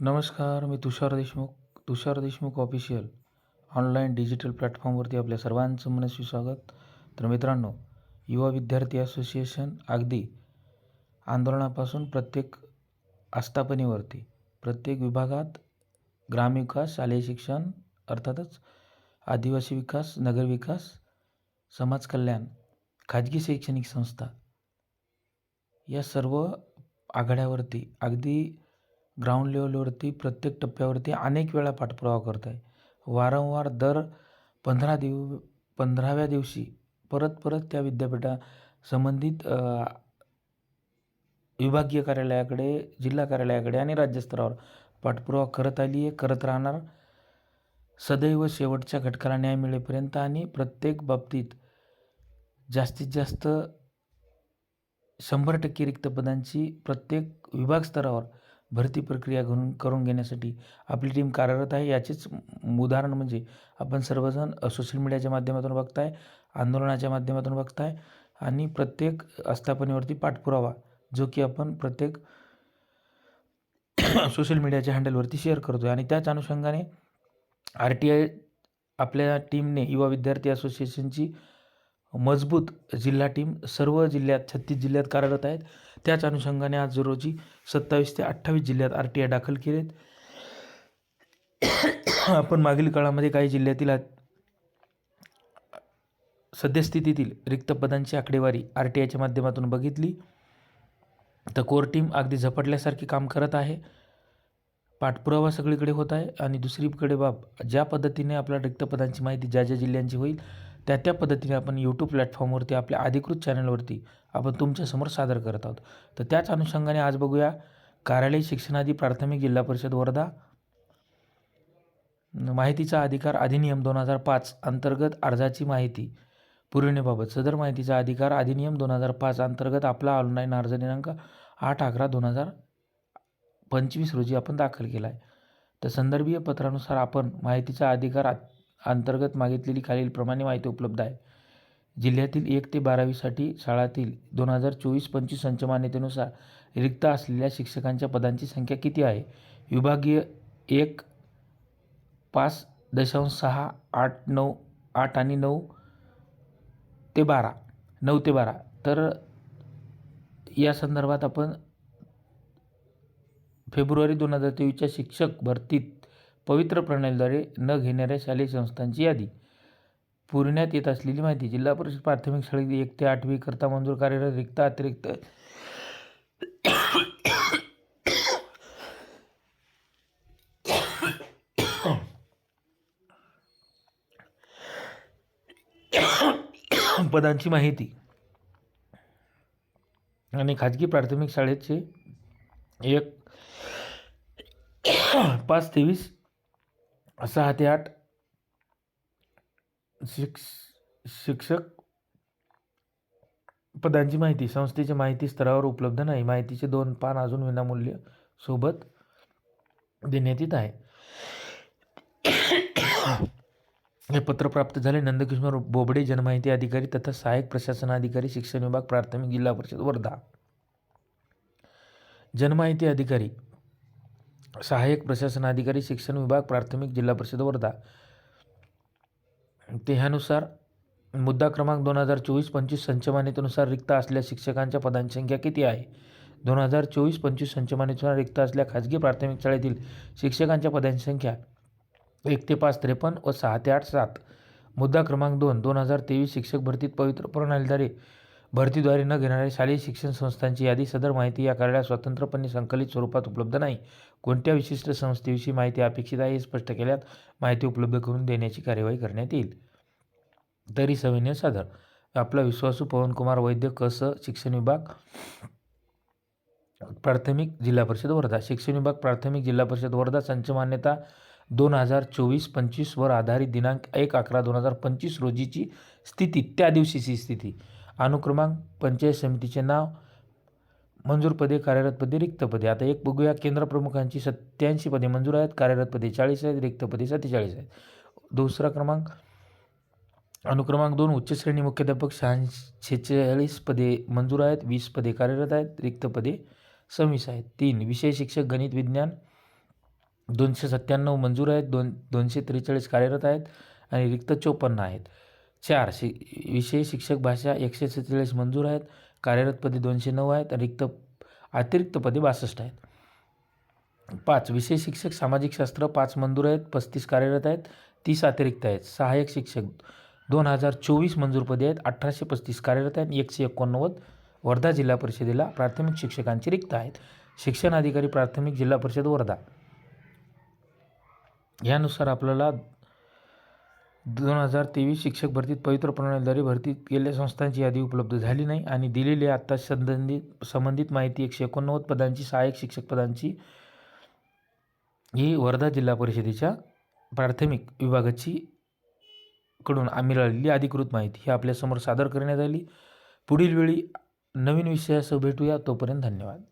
नमस्कार मी Tushar Deshmukh Tushar Deshmukh official online digital प्लॅटफॉर्मवरती आपल्या सर्वांचं मनस्वी स्वागत. तर मित्रांनो युवा विद्यार्थी असोसिएशन अगदी आंदोलनापासून प्रत्येक आस्थापनेवरती प्रत्येक विभागात ग्रामविकास शालेय शिक्षण अर्थातच आदिवासी विकास नगरविकास समाज कल्याण खाजगी शैक्षणिक संस्था या सर्व आघाड्यावरती अगदी ग्राउंड लेवलवरती प्रत्येक टप्प्यावरती अनेक वेळा पाठपुरावा करत आहे वारंवार दर पंधरा दिव पंधराव्या दिवशी परत परत त्या विद्यापीठा संबंधित विभागीय कार्यालयाकडे जिल्हा कार्यालयाकडे आणि राज्यस्तरावर पाठपुरावा करत आली आहे करत राहणार. सदैव शेवटच्या घटकाला न्याय मिळेपर्यंत आणि प्रत्येक बाबतीत जास्तीत जास्त शंभर टक्के रिक्त पदांची प्रत्येक विभाग स्तरावर भरती प्रक्रिया करून करून घेण्यासाठी आपली टीम कार्यरत आहे. याचेच उदाहरण म्हणजे आपण सर्वजण सोशल मीडियाच्या माध्यमातून बघताय आंदोलनाच्या माध्यमातून बघताय आणि प्रत्येक आस्थापनेवरती पाठपुरावा जो की आपण प्रत्येक सोशल मीडियाच्या हँडलवरती शेअर करतो आहे आणि त्याच अनुषंगाने आर टी आय आपल्या टीमने युवा विद्यार्थी असोसिएशनची मजबूत जिल्हा टीम सर्व जिल्ह्यात छत्तीस जिल्ह्यात कार्यरत आहेत. त्याच अनुषंगाने आज रोजी सत्तावीस ते अठ्ठावीस जिल्ह्यात आर टी आय दाखल केलेत. आपण मागील काळामध्ये काही जिल्ह्यातील सद्यस्थितीतील रिक्त पदांची आकडेवारी आर टी आयच्या माध्यमातून बघितली. तर कोर टीम अगदी झपटल्यासारखी काम करत आहे. पाठपुरावा सगळीकडे होत आहे आणि दुसरीकडे बाब ज्या पद्धतीने आपल्या रिक्त पदांची माहिती ज्या ज्या जिल्ह्यांची होईल त्या त्या पद्धतीने आपण यूट्यूब प्लॅटफॉर्मवरती आपल्या अधिकृत चॅनलवरती आपण तुमच्यासमोर सादर करत आहोत. तर त्याच अनुषंगाने आज बघूया कार्यालय शिक्षणाधी प्राथमिक जिल्हा परिषद वर्धा. माहितीचा अधिकार अधिनियम दोन हजार पाच अंतर्गत अर्जाची माहिती पुरवण्याबाबत सदर माहितीचा अधिकार अधिनियम दोन हजार पाच अंतर्गत आपला ऑनलाईन अर्ज दिनांक आठ अकरा दोन हजार पंचवीस रोजी आपण दाखल केला आहे तर संदर्भीय पत्रानुसार आपण माहितीचा अधिकार अंतर्गत मागितलेली खालीलप्रमाणे माहिती उपलब्ध आहे. जिल्ह्यातील एक ते बारावीसाठी शाळातील दोन हजार चोवीस पंचवीस संचमान्यतेनुसार रिक्त असलेल्या शिक्षकांच्या पदांची संख्या किती आहे? विभागीय एक पाच दशांश सहा आठ नऊ आठ आणि नऊ ते बारा नऊ ते बारा. तर या संदर्भात आपण फेब्रुवारी दोन हजार तेवीसच्या शिक्षक भरतीत पवित्र प्रणालीद्वारे न घेणाऱ्या शालेय संस्थांची यादी. पुरण्यात येत असलेली माहिती जिल्हा परिषद प्राथमिक शाळेत एक ते आठवी करता मंजूर कार्यरत रिक्त अतिरिक्त पदांची माहिती. आणि खाजगी प्राथमिक शाळेचे एक पाच तेवीस सहा ते आठ शिक्ष शिक्षक पदांची माहिती संस्थेची माहिती स्तरावर उपलब्ध नाही. माहितीचे दोन पान अजून विनामूल्य सोबत देण्यात येत आहे. हे पत्र प्राप्त झाले. नंदकिशोर बोबडे जनमाहिती अधिकारी तथा सहाय्यक प्रशासन अधिकारी शिक्षण विभाग प्राथमिक जिल्हा परिषद वर्धा. जनमाहिती अधिकारी सहाय्यक प्रशासन अधिकारी शिक्षण विभाग प्राथमिक जिल्हा परिषद वर्धा. ते ह्यानुसार मुद्दा क्रमांक दोन हजार चोवीस पंचवीस संचमान्यतेनुसार रिक्त असलेल्या शिक्षकांच्या पदांची संख्या किती आहे? दोन हजार चोवीस पंचवीस संचमान्यतेनुसार रिक्त असलेल्या खाजगी प्राथमिक शाळेतील शिक्षकांच्या पदांची संख्या एक ते पाच त्रेपन्न व सहा ते आठ सात. मुद्दा क्रमांक दोन दोन हजार तेवीस शिक्षक भरतीत पवित्र प्रणालीद्वारे भरतीद्वारे न घेणाऱ्या शालेय शिक्षण संस्थांची यादी सदर माहिती या कार्यालयात स्वतंत्रपणे संकलित स्वरूपात उपलब्ध नाही. कोणत्या विशिष्ट संस्थेविषयी माहिती अपेक्षित आहे हे स्पष्ट केल्यात माहिती उपलब्ध करून देण्याची कार्यवाही करण्यात येईल. तरी सविनय सादर आपला विश्वासू पवनकुमार वैद्य कस शिक्षण विभाग प्राथमिक जिल्हा परिषद वर्धा. शिक्षण विभाग प्राथमिक जिल्हा परिषद वर्धा. संच मान्यता दोन हजार चोवीस पंचवीसवर आधारित दिनांक एक अकरा दोन हजार पंचवीस रोजीची स्थिती. त्या दिवशीची स्थिती. अनुक्रमांक पंचायत समितीचे नाव मंजूर पदे कार्यरत पदे रिक्त पदे. आता एक बघूया केंद्र प्रमुखांची सत्याऐंशी पदे मंजूर आहेत कार्यरत पदे चाळीस आहेत रिक्त पदे सत्तेचाळीस आहेत. दुसरा क्रमांक अनुक्रमांक दोन उच्च श्रेणी मुख्याध्यापक शहाऐंशी छेचाळीस पदे मंजूर आहेत वीस पदे कार्यरत आहेत रिक्त पदे सव्वीस आहेत. तीन विषय शिक्षक गणित विज्ञान दोनशे सत्त्याण्णव मंजूर आहेत दोन दोनशे त्रेचाळीस कार्यरत आहेत आणि रिक्त चोपन्न आहेत. चार शि विषय शिक्षक भाषा एकशे सत्तेचाळीस मंजूर आहेत कार्यरत पदे दोनशे नऊ आहेत रिक्त अतिरिक्त पदे बासष्ट आहेत. पाच विषय शिक्षक सामाजिक शास्त्र पाच मंजूर आहेत पस्तीस कार्यरत आहेत तीस अतिरिक्त आहेत. सहाय्यक शिक्षक दोन हजार चोवीस मंजूर पदे आहेत अठराशे पस्तीस कार्यरत आहेत एकशे एकोणनव्वद वर्धा जिल्हा परिषदेला प्राथमिक शिक्षकांची रिक्त आहेत. शिक्षण अधिकारी प्राथमिक जिल्हा परिषद वर्धा. यानुसार आपल्याला दोन हजार तेवीस शिक्षक भरतीत पवित्र प्रणालीद्वारे भरती केलेल्या संस्थांची यादी उपलब्ध झाली नाही आणि दिलेली आत्ता संबंधित संबंधित माहिती एकशे एकोणनव्वद पदांची सहाय्यक शिक्षक पदांची ही वर्धा जिल्हा परिषदेच्या प्राथमिक विभागाची कडून मिळालेली अधिकृत माहिती. ही आपल्यासमोर सादर करण्यात आली. पुढील वेळी नवीन विषयासह भेटूया. तोपर्यंत धन्यवाद.